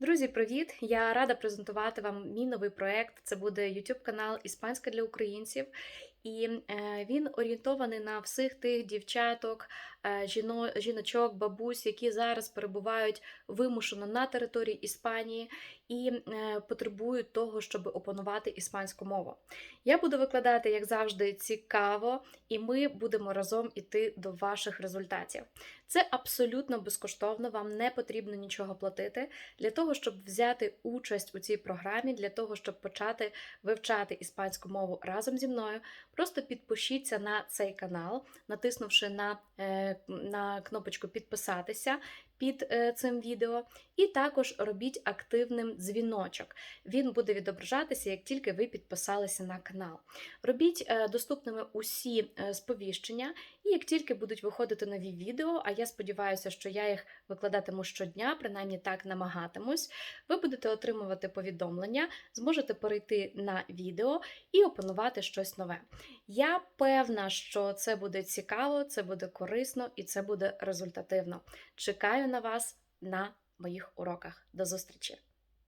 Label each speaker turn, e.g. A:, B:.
A: Друзі, привіт! Я рада презентувати вам мій новий проект. Це буде YouTube канал Іспанська для українців, і е, він орієнтований на всіх тих дівчаток, е, жіно, жіночок, бабусь, які зараз перебувають вимушено на території Іспанії і е, потребують того, щоб опанувати іспанську мову. Я буду викладати, як завжди, цікаво, і ми будемо разом іти до ваших результатів. Це абсолютно безкоштовно, вам не потрібно нічого платити для того, щоб взяти участь у цій програмі, для того, щоб почати вивчати іспанську мову разом зі мною. Просто підпишіться на цей канал, натиснувши на, е, на кнопочку підписатися під е, цим відео, і також робіть активним дзвіночок. Він буде відображатися, як тільки ви підписалися на канал. Робіть е, доступними усі сповіщення, і як тільки будуть виходити нові відео, а я сподіваюся, що я їх викладатиму щодня, принаймні так намагатимусь, ви будете отримувати повідомлення, зможете перейти на відео і опанувати щось нове. Я певна, що це буде цікаво, це буде корисно і це буде результативно. Чекаю на вас на моїх уроках. До зустрічі!